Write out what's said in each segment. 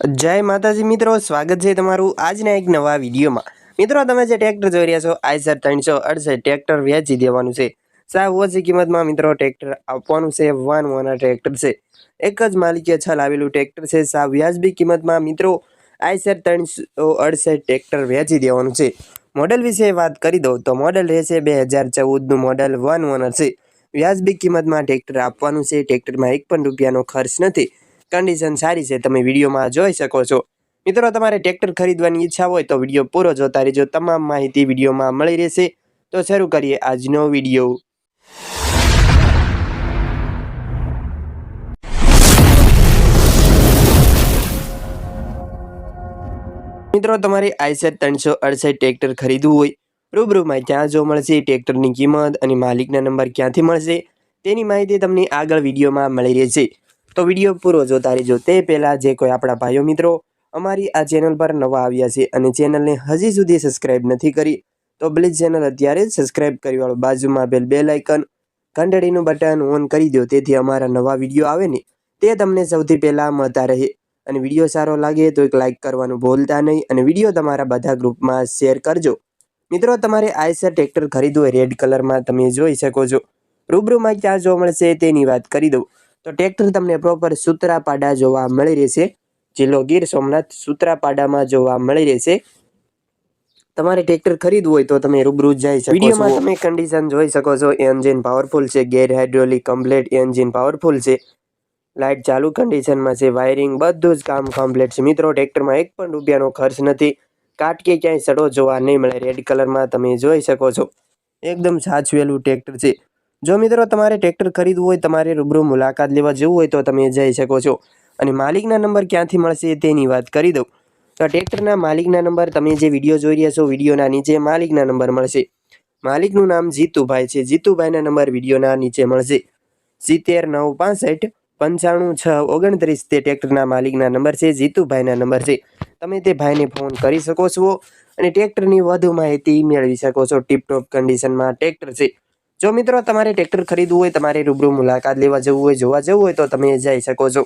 જય માતાજી મિત્રો, સ્વાગત છે તમારું આજના એક નવા વિડીયોમાં. મિત્રો, તમે જે ટ્રેક્ટર જોઈ રહ્યા છો આઈસર ત્રણસો અડસઠ ટ્રેક્ટર વેચી દેવાનું છે. સાવ ઓછી કિંમતમાં મિત્રો ટ્રેક્ટર આપવાનું છે, વન ઓનર ટ્રેક્ટર છે. એક જ માલિકે છલ આવેલું ટ્રેક્ટર છે, સાવ વ્યાજબી કિંમતમાં મિત્રો આઈસર ત્રણસો અડસઠ ટ્રેક્ટર વેચી દેવાનું છે. મોડલ વિશે વાત કરી દઉં તો મોડલ રહેશે બે હજાર ચૌદનું મોડલ વન ઓનર છે. વ્યાજબી કિંમતમાં ટ્રેક્ટર આપવાનું છે ટ્રેક્ટરમાં એક પણ રૂપિયાનો ખર્ચ નથી. કન્ડિશન સારી છે, તમે વિડીયોમાં જોઈ શકો છો. મિત્રો, તમારે ટ્રેક્ટર ખરીદવાની ઈચ્છા હોય તો વીડિયો પૂરો જોતા રહેજો. તમામ માહિતી વિડીયોમાં મળી રહેશે. તો શરૂ કરીએ આજનો વીડિયો. મિત્રો, તમારે આઈસેટ ત્રણસો અડસઠ ટ્રેક્ટર ખરીદવું હોય, રૂબરૂમાં ક્યાં જો મળશે. ટ્રેક્ટરની કિંમત અને માલિકના નંબર ક્યાંથી મળશે તેની માહિતી તમને આગળ વિડીયોમાં મળી રહેશે. તો વીડિયો પૂરો જોતા રહેજો તે પહેલાં જે કોઈ આપણા ભાઈઓ મિત્રો અમારી આ ચેનલ પર નવા આવ્યા છે અને ચેનલને હજી સુધી સબસ્ક્રાઇબ નથી કરી, તો પ્લીઝ ચેનલ અત્યારે જ સબસ્ક્રાઇબ કરી વાળો. બાજુમાં આપેલ બે લાઇકન ઘંટડીનું બટન ઓન કરી દો, તેથી અમારા નવા વીડિયો આવે ને, તે તમને સૌથી પહેલાં મળતા રહે. અને વીડિયો સારો લાગે તો એક લાઇક કરવાનું ભૂલતા નહીં અને વીડિયો તમારા બધા ગ્રુપમાં શેર કરજો. મિત્રો, તમારે આઈસર ટ્રેક્ટર ખરીદવું રેડ કલરમાં તમે જોઈ શકો છો. રૂબરૂમાં ક્યાં જોવા મળશે તેની વાત કરી દઉં. તો ટ્રેક્ટર તમને પ્રોપર સૂત્રાપાડા જોવા મળી રહેશે. જિલ્લો ગીર સોમનાથ સૂત્રાપાડામાં જોવા મળી રહેશે. તમારે ટ્રેક્ટર ખરીદવું હોય તો તમે રૂબરૂ જઈ શકો વિડીયોમાં તમે કન્ડિશન જોઈ શકો છો. એન્જિન પાવરફુલ છે gear hydraulic complete engine powerful છે. લાઇટ ચાલુ કન્ડિશનમાં છે વાયરિંગ બધું જ કામ કમ્પ્લેટ છે. મિત્રો ટ્રેક્ટરમાં એક પણ રૂપિયાનો ખર્ચ નથી. કાટ કે ક્યાંય સડો જોવા નહીં મળે. રેડ કલરમાં તમે જોઈ શકો છો. એકદમ સાચવેલું ટ્રેક્ટર છે. જો મિત્રો તમારે ટ્રેક્ટર ખરીદવું હોય, તમારે રૂબરૂ મુલાકાત લેવા જવું હોય, તો તમે જઈ શકો છો. અને માલિકના નંબર ક્યાંથી મળશે તેની વાત કરી દઉં. તો ટ્રેક્ટરના માલિકના નંબર તમે જે વીડિયો જોઈ રહ્યા છો, વિડીયોના નીચે માલિકના નંબર મળશે. માલિકનું નામ જીતુભાઈ છે. જીતુભાઈના નંબર વિડીયોના નીચે મળશે. સિત્તેર નવ પાસઠ પંચાણું છ ઓગણત્રીસ તે ટ્રેક્ટરના માલિકના નંબર છે, જીતુભાઈના નંબર છે. તમે તે ભાઈને ફોન કરી શકો છો અને ટ્રેક્ટરની વધુ માહિતી મેળવી શકો છો. ટીપટોપ કન્ડિશનમાં ટ્રેક્ટર છે. જો મિત્રો તમારે ટ્રેક્ટર ખરીદવું હોય, તમારે રૂબરૂ મુલાકાત લેવા જવું હોય, જોવા જવું હોય, તો તમે જઈ શકો છો.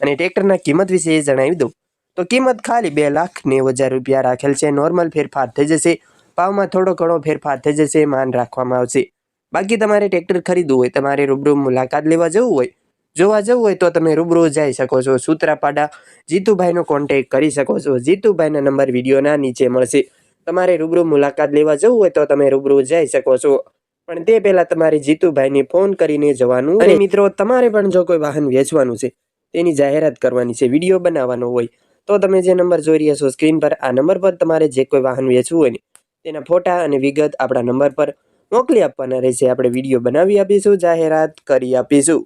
અને ટ્રેક્ટરના કિંમત વિશે જણાવી દઉં. તો કિંમત ખાલી બે લાખ નેવું હજાર રૂપિયા રાખેલ છે. નોર્મલ ફેરફાર થઈ જશે. ભાવમાં થોડો ઘણો ફેરફાર થઈ જશે, માન રાખવામાં આવશે. બાકી તમારે ટ્રેક્ટર ખરીદવું હોય, તમારે રૂબરૂ મુલાકાત લેવા જવું હોય, જોવા જવું હોય, તો તમે રૂબરૂ જઈ શકો છો. સૂત્રાપાડા જીતુભાઈનો કોન્ટેક કરી શકો છો. જીતુભાઈના નંબર વિડીયોના નીચે મળશે. તમારે રૂબરૂ મુલાકાત લેવા જવું હોય, તો તમે રૂબરૂ જઈ શકો છો. પણ તે પહેલાં તમારે જીતુભાઈને ફોન કરીને જવાનું અને મિત્રો તમારે પણ જો કોઈ વાહન વેચવાનું છે તેની જાહેરાત કરવાની છે વીડિયો બનાવવાનો હોય તો તમે જે નંબર જોઈ રહ્યા છો સ્ક્રીન પર આ નંબર પર તમારે જે કોઈ વાહન વેચવું હોય ને તેના ફોટા અને વિગત આપણા નંબર પર મોકલી આપવાના રહેશે. આપણે વીડિયો બનાવી આપીશું જાહેરાત કરી આપીશું.